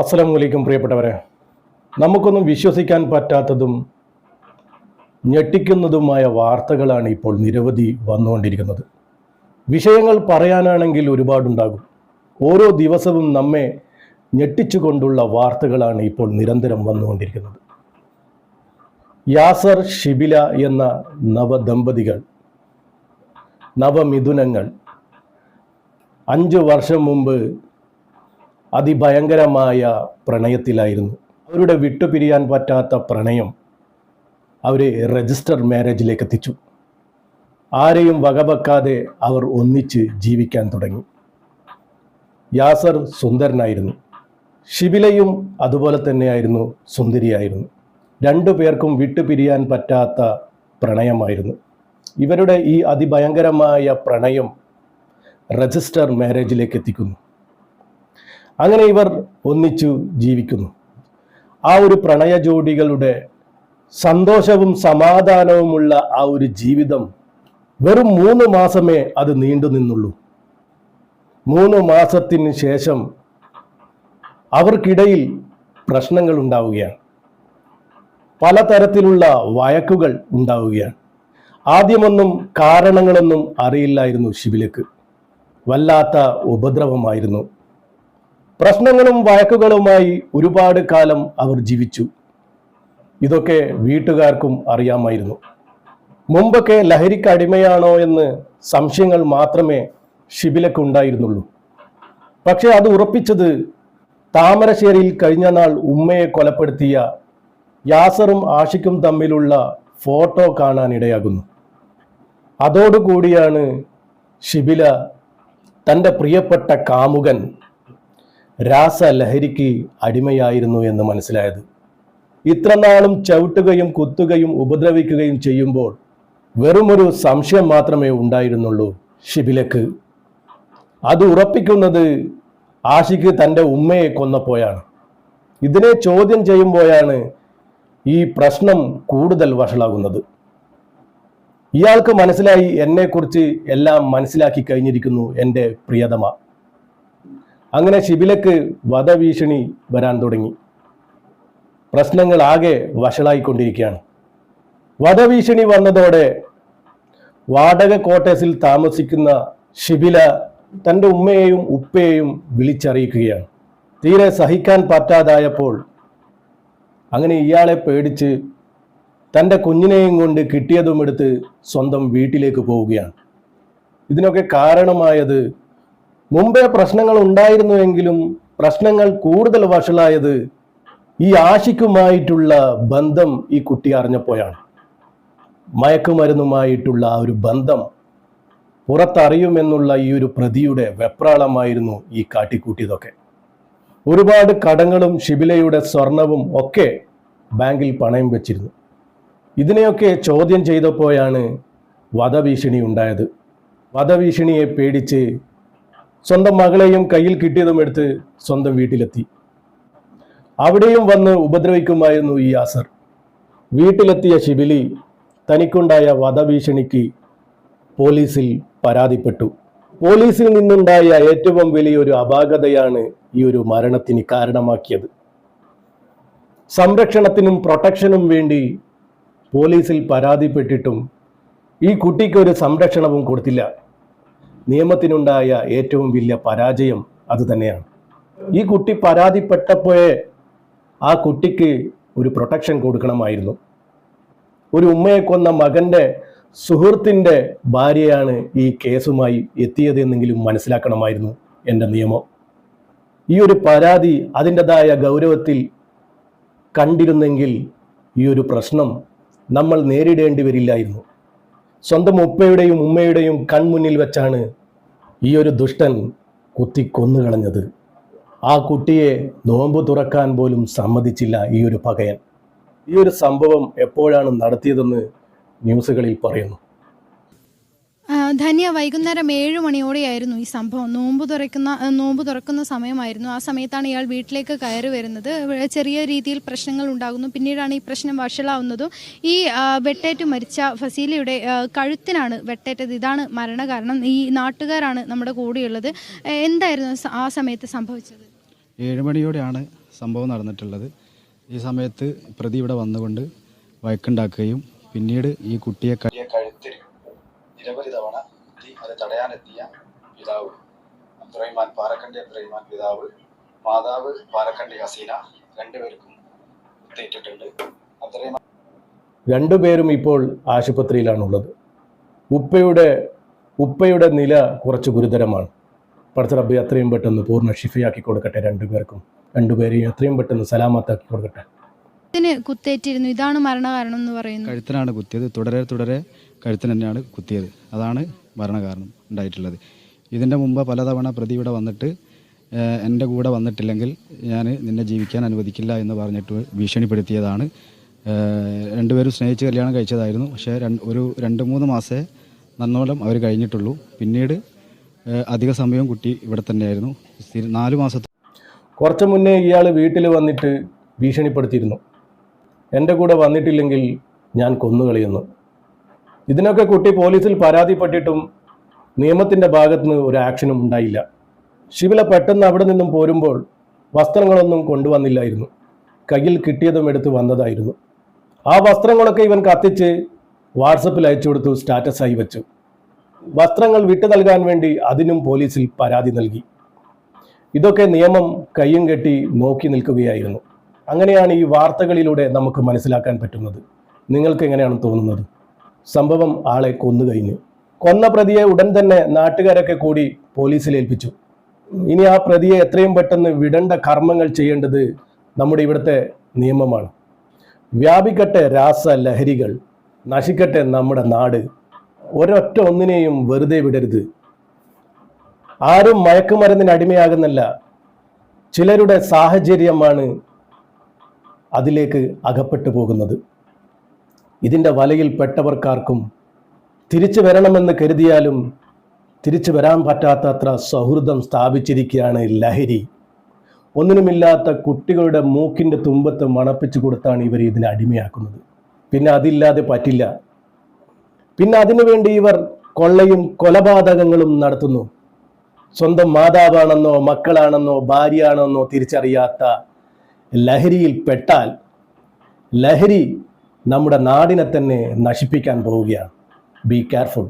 അസ്സലാമു അലൈക്കും പ്രിയപ്പെട്ടവരെ. നമുക്കൊന്നും വിശ്വസിക്കാൻ പറ്റാത്തതും ഞെട്ടിക്കുന്നതുമായ വാർത്തകളാണ് ഇപ്പോൾ നിരവധി വന്നുകൊണ്ടിരിക്കുന്നത്. വിഷയങ്ങൾ പറയാനാണെങ്കിൽ ഒരുപാടുണ്ടാകും. ഓരോ ദിവസവും നമ്മെ ഞെട്ടിച്ചുകൊണ്ടുള്ള വാർത്തകളാണ് ഇപ്പോൾ നിരന്തരം വന്നുകൊണ്ടിരിക്കുന്നത്. യാസർ ഷിബില എന്ന നവദമ്പതികൾ നവമിഥുനങ്ങൾ അഞ്ച് വർഷം മുമ്പ് അതിഭയങ്കരമായ പ്രണയത്തിലായിരുന്നു. അവരുടെ വിട്ടുപിരിയാൻ പറ്റാത്ത പ്രണയം അവരെ രജിസ്റ്റർ മാരേജിലേക്ക് എത്തിച്ചു. ആരെയും വകവെക്കാതെ അവർ ഒന്നിച്ച് ജീവിക്കാൻ തുടങ്ങി. യാസർ സുന്ദരനായിരുന്നു. ഷിബിലയും അതുപോലെ തന്നെയായിരുന്നു സുന്ദരിയായിരുന്നു. രണ്ടു പേർക്കും വിട്ടുപിരിയാൻ പറ്റാത്ത പ്രണയമായിരുന്നു. ഇവരുടെ ഈ അതിഭയങ്കരമായ പ്രണയം രജിസ്റ്റർ മാരേജിലേക്ക് എത്തിക്കുന്നു. അങ്ങനെ ഇവർ ഒന്നിച്ചു ജീവിക്കുന്നു. ആ ഒരു പ്രണയ ജോഡികളുടെ സന്തോഷവും സമാധാനവുമുള്ള ആ ഒരു ജീവിതം വെറും മൂന്ന് മാസമേ അത് നീണ്ടു നിന്നുള്ളൂ. മൂന്ന് മാസത്തിന് ശേഷം അവർക്കിടയിൽ പ്രശ്നങ്ങൾ ഉണ്ടാവുകയാണ്. പലതരത്തിലുള്ള വഴക്കുകൾ ഉണ്ടാവുകയാണ്. ആദ്യമൊന്നും കാരണങ്ങളൊന്നും അറിയില്ലായിരുന്നു ശിബിലക്ക്. വല്ലാത്ത ഉപദ്രവമായിരുന്നു. പ്രശ്നങ്ങളും വഴക്കുകളുമായി ഒരുപാട് കാലം അവർ ജീവിച്ചു. ഇതൊക്കെ വീട്ടുകാർക്കും അറിയാമായിരുന്നു. മുമ്പൊക്കെ ലഹരിക്ക് അടിമയാണോ എന്ന് സംശയങ്ങൾ മാത്രമേ ഷിബിലക്ക് ഉണ്ടായിരുന്നുള്ളൂ. പക്ഷെ അത് ഉറപ്പിച്ചത് താമരശ്ശേരിയിൽ കഴിഞ്ഞ നാൾ ഉമ്മയെ കൊലപ്പെടുത്തിയ യാസറും ആഷിക്കും തമ്മിലുള്ള ഫോട്ടോ കാണാനിടയാകുന്നു. അതോടുകൂടിയാണ് ഷിബില തന്റെ പ്രിയപ്പെട്ട കാമുകൻ രാസലഹരിക്ക് അടിമയായിരുന്നു എന്ന് മനസ്സിലായത്. ഇത്ര നാളും ചവിട്ടുകയും കുത്തുകയും ഉപദ്രവിക്കുകയും ചെയ്യുമ്പോൾ വെറുമൊരു സംശയം മാത്രമേ ഉണ്ടായിരുന്നുള്ളൂ ഷിബിലക്ക് അത് ഉറപ്പിക്കുന്നത് ആഷിക്ക് തന്റെ ഉമ്മയെ കൊന്നപ്പോയാണ് ഇതിനെ ചോദ്യം ചെയ്യുമ്പോഴാണ് ഈ പ്രശ്നം കൂടുതൽ വഷളാകുന്നത്. ഇയാൾക്ക് മനസ്സിലായി എന്നെക്കുറിച്ച് എല്ലാം മനസ്സിലാക്കി കഴിഞ്ഞിരിക്കുന്നു എന്റെ പ്രിയതമ. അങ്ങനെ ശിബിലക്ക് വധഭീഷണി വരാൻ തുടങ്ങി. പ്രശ്നങ്ങൾ ആകെ വഷളായിക്കൊണ്ടിരിക്കുകയാണ്. വധഭീഷണി വന്നതോടെ വാടക കോട്ടേഴ്സിൽ താമസിക്കുന്ന ശിബില തന്റെ ഉമ്മയെയും ഉപ്പയെയും വിളിച്ചറിയിക്കുകയാണ്. തീരെ സഹിക്കാൻ പറ്റാതായപ്പോൾ അങ്ങനെ ഇയാളെ പേടിച്ച് തന്റെ കുഞ്ഞിനെയും കൊണ്ട് കിട്ടിയതും എടുത്ത് സ്വന്തം വീട്ടിലേക്ക് പോവുകയാണ്. ഇതിനൊക്കെ കാരണമായത് മുമ്പേ പ്രശ്നങ്ങൾ ഉണ്ടായിരുന്നുവെങ്കിലും പ്രശ്നങ്ങൾ കൂടുതൽ വഷളായത് ഈ ആശിക്കുമായിട്ടുള്ള ബന്ധം ഈ കുട്ടി അറിഞ്ഞപ്പോഴാണ്. മയക്കുമരുന്നുമായിട്ടുള്ള ആ ഒരു ബന്ധം പുറത്തറിയുമെന്നുള്ള ഈ ഒരു പ്രതിയുടെ വെപ്രാളമായിരുന്നു ഈ കാട്ടിക്കൂട്ടിയതൊക്കെ. ഒരുപാട് കടങ്ങളും ഷിബിലയുടെ സ്വർണവും ഒക്കെ ബാങ്കിൽ പണയം വെച്ചിരുന്നു. ഇതിനെയൊക്കെ ചോദ്യം ചെയ്തപ്പോഴാണ് വധഭീഷണി ഉണ്ടായത്. വധഭീഷണിയെ പേടിച്ച് സ്വന്തം മകളെയും കയ്യിൽ കിട്ടിയതും എടുത്ത് സ്വന്തം വീട്ടിലെത്തി. അവിടെയും വന്ന് ഉപദ്രവിക്കുമായിരുന്നു ഈ യാസർ വീട്ടിലെത്തിയ ശിബിലി തനിക്കുണ്ടായ വധഭീഷണിക്ക് പോലീസിൽ പരാതിപ്പെട്ടു. പോലീസിൽ നിന്നുണ്ടായ ഏറ്റവും വലിയൊരു അപാകതയാണ് ഈ ഒരു മരണത്തിന് കാരണമാക്കിയത്. സംരക്ഷണത്തിനും പ്രൊട്ടക്ഷനും വേണ്ടി പോലീസിൽ പരാതിപ്പെട്ടിട്ടും ഈ കുട്ടിക്ക് ഒരു സംരക്ഷണവും കൊടുത്തില്ല. നിയമത്തിനുണ്ടായ ഏറ്റവും വലിയ പരാജയം അത് തന്നെയാണ്. ഈ കുട്ടി പരാതിപ്പെട്ടപ്പോഴേ ആ കുട്ടിക്ക് ഒരു പ്രൊട്ടക്ഷൻ കൊടുക്കണമായിരുന്നു. ഒരു ഉമ്മയെ കൊന്ന മകന്റെ സുഹൃത്തിന്റെ ഭാര്യയാണ് ഈ കേസുമായി എത്തിയതെന്നെങ്കിലും മനസ്സിലാക്കണമായിരുന്നു എന്റെ നിയമം. ഈ ഒരു പരാതി അതിന്റെതായ ഗൗരവത്തിൽ കണ്ടിരുന്നെങ്കിൽ ഈ ഒരു പ്രശ്നം നമ്മൾ നേരിടേണ്ടി വരില്ലായിരുന്നു. സ്വന്തം ഉപ്പയുടെയും ഉമ്മയുടെയും കൺമുന്നിൽ വെച്ചാണ് ഈ ഒരു ദുഷ്ടൻ കുത്തി കൊന്നുകളഞ്ഞത്. ആ കുട്ടിയെ നോമ്പ് തുറക്കാൻ പോലും സമ്മതിച്ചില്ല ഈ ഒരു പകയൻ. ഈ ഒരു സംഭവം എപ്പോഴാണ് നടത്തിയതെന്ന് ന്യൂസുകളിൽ പറയുന്നു. ധന്യ വൈകുന്നേരം ഏഴ് മണിയോടെയായിരുന്നു ഈ സംഭവം. നോമ്പ് തുറക്കുന്ന നോമ്പ് തുറക്കുന്ന സമയമായിരുന്നു. ആ സമയത്താണ് ഇയാൾ വീട്ടിലേക്ക് കയറി വരുന്നത്. ചെറിയ രീതിയിൽ പ്രശ്നങ്ങൾ ഉണ്ടാകുന്നു. പിന്നീടാണ് ഈ പ്രശ്നം വഷളാവുന്നതും. ഈ വെട്ടേറ്റ് മരിച്ച ഫസീലയുടെ കഴുത്തിനാണ് വെട്ടേറ്റത്. ഇതാണ് മരണകാരണം. ഈ നാട്ടുകാരാണ് നമ്മുടെ കൂടെയുള്ളത്. എന്തായിരുന്നു ആ സമയത്ത് സംഭവിച്ചത്? ഏഴ് മണിയോടെയാണ് സംഭവം നടന്നിട്ടുള്ളത്. ഈ സമയത്ത് പ്രതി ഇവിടെ വന്നുകൊണ്ട് വഴക്കുണ്ടാക്കുകയും പിന്നീട് ഈ കുട്ടിയെ ക- കഴുത്തിൽ നിരവധി തവണ കുത്തി അത് തടയാനെത്തിയ പിതാവ്. അബ്ദുറഹിമാൻ പാറക്കണ്ടി അബ്ദുറഹിമാൻ പിതാവ് മാതാവ് പാറക്കണ്ടി ഹസീന രണ്ടുപേർക്കും കുത്തേറ്റിട്ടുണ്ട്. അബ്ദുറഹിമാൻ രണ്ടുപേരും ഇപ്പോൾ ആശുപത്രിയിലാണുള്ളത്. ഉപ്പയുടെ ഉപ്പയുടെ നില കുറച്ച് ഗുരുതരമാണ്. പഠിച്ച റബ്ബി അത്രയും പെട്ടെന്ന് പൂർണ ഷിഫയാക്കി കൊടുക്കട്ടെ രണ്ടുപേർക്കും. രണ്ടുപേരെയും എത്രയും പെട്ടെന്ന് സലാമത്താക്കി കൊടുക്കട്ടെ. ഇതിന് കുത്തേറ്റിരുന്നു. ഇതാണ് മരണകാരണം എന്ന് പറയുന്നത് കഴുത്തിനാണ് കുത്തിയത്. തുടരെ തുടരെ കഴുത്തിന് തന്നെയാണ് കുത്തിയത്. അതാണ് മരണകാരണം ഉണ്ടായിട്ടുള്ളത്. ഇതിന്റെ മുമ്പ് പലതവണ പ്രതി ഇവിടെ വന്നിട്ട് എന്റെ കൂടെ വന്നിട്ടില്ലെങ്കിൽ ഞാൻ നിന്നെ ജീവിക്കാൻ അനുവദിക്കില്ല എന്ന് പറഞ്ഞിട്ട് ഭീഷണിപ്പെടുത്തിയതാണ്. രണ്ടുപേരും സ്നേഹിച്ച് കല്യാണം കഴിച്ചതായിരുന്നു. പക്ഷേ ഒരു രണ്ട് മൂന്ന് മാസേ നന്നോളം അവർ കഴിഞ്ഞിട്ടുള്ളൂ. പിന്നീട് അധിക സമയം കുട്ടി ഇവിടെ തന്നെയായിരുന്നു. നാല് മാസത്തെ കുറച്ച് മുന്നേ ഇയാൾ വീട്ടിൽ വന്നിട്ട് ഭീഷണിപ്പെടുത്തിയിരുന്നു. എന്റെ കൂടെ വന്നിട്ടില്ലെങ്കിൽ ഞാൻ കൊന്നുകളയുന്നു. ഇതിനൊക്കെ കുട്ടി പോലീസിൽ പരാതിപ്പെട്ടിട്ടും നിയമത്തിന്റെ ഭാഗത്തുനിന്ന് ഒരു ആക്ഷനും ഉണ്ടായില്ല. ശിവല പെട്ടെന്ന് അവിടെ നിന്നും പോരുമ്പോൾ വസ്ത്രങ്ങളൊന്നും കൊണ്ടുവന്നില്ലായിരുന്നു. കയ്യിൽ കിട്ടിയതും എടുത്ത് വന്നതായിരുന്നു. ആ വസ്ത്രങ്ങളൊക്കെ ഇവൻ കത്തിച്ച് വാട്സപ്പിൽ അയച്ചു കൊടുത്തു സ്റ്റാറ്റസായി വെച്ചു. വസ്ത്രങ്ങൾ വിട്ടു നൽകാൻ വേണ്ടി അതിനും പോലീസിൽ പരാതി നൽകി. ഇതൊക്കെ നിയമം കയ്യും കെട്ടി നോക്കി നിൽക്കുകയായിരുന്നു. അങ്ങനെയാണ് ഈ വാർത്തകളിലൂടെ നമുക്ക് മനസ്സിലാക്കാൻ പറ്റുന്നത്. നിങ്ങൾക്ക് എങ്ങനെയാണ് തോന്നുന്നത്? സംഭവം ആളെ കൊന്നുകഴിഞ്ഞു കൊന്ന പ്രതിയെ ഉടൻ തന്നെ നാട്ടുകാരൊക്കെ കൂടി പോലീസിൽ ഏൽപ്പിച്ചു. ഇനി ആ പ്രതിയെ എത്രയും പെട്ടെന്ന് വിടേണ്ട കർമ്മങ്ങൾ ചെയ്യേണ്ടത് നമ്മുടെ ഇവിടുത്തെ നിയമമാണ്. വ്യാപിക്കട്ടെ രാസ ലഹരികൾ നശിക്കട്ടെ നമ്മുടെ നാട്. ഒരൊറ്റ ഒന്നിനെയും വെറുതെ വിടരുത്. ആരും മയക്കുമരുന്നിന് അടിമയാകുന്നില്ല. ചിലരുടെ സാഹചര്യമാണ് അതിലേക്ക് അകപ്പെട്ടു പോകുന്നത്. ഇതിന്റെ വലയിൽ പെട്ടവർക്കാർക്കും തിരിച്ചു വരണമെന്ന് കരുതിയാലും തിരിച്ചു വരാൻ പറ്റാത്തത്ര സൗഹൃദം സ്ഥാപിച്ചിരിക്കുകയാണ് ലഹരി. ഒന്നിനുമില്ലാത്ത കുട്ടികളുടെ മൂക്കിന്റെ തുമ്പത്ത് മണപ്പിച്ചു കൊടുത്താണ് ഇവർ ഇതിനെ അടിമയാക്കുന്നത്. പിന്നെ അതില്ലാതെ പറ്റില്ല. പിന്നെ അതിനുവേണ്ടി ഇവർ കൊള്ളയും കൊലപാതകങ്ങളും നടത്തുന്നു. സ്വന്തം മാതാവാണെന്നോ മക്കളാണെന്നോ ഭാര്യയാണെന്നോ തിരിച്ചറിയാത്ത ലഹരിയിൽ പെട്ടാൽ ലഹരി നമ്മുടെ നാടിനെ തന്നെ നശിപ്പിക്കാൻ പോവുകയാണ്. Be careful